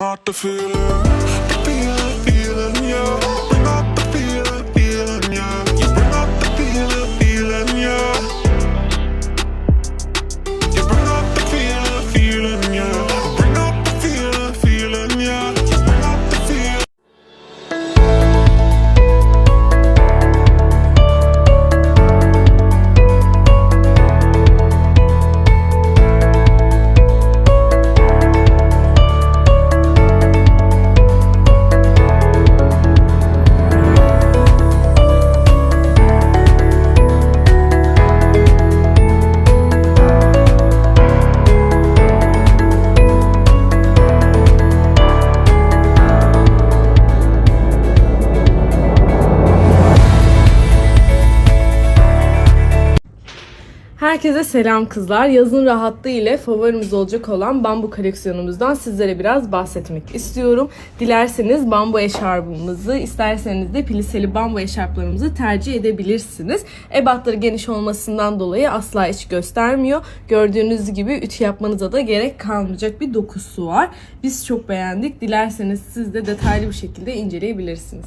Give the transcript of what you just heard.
Not the feeling Herkese selam kızlar. Yazın rahatlığı ile favorimiz olacak olan bambu koleksiyonumuzdan sizlere biraz bahsetmek istiyorum. Dilerseniz bambu eşarbımızı, isterseniz de pliseli bambu eşarplarımızı tercih edebilirsiniz. Ebatları geniş olmasından dolayı asla iç göstermiyor. Gördüğünüz gibi ütü yapmanıza da gerek kalmayacak bir dokusu var. Biz çok beğendik. Dilerseniz siz de detaylı bir şekilde inceleyebilirsiniz.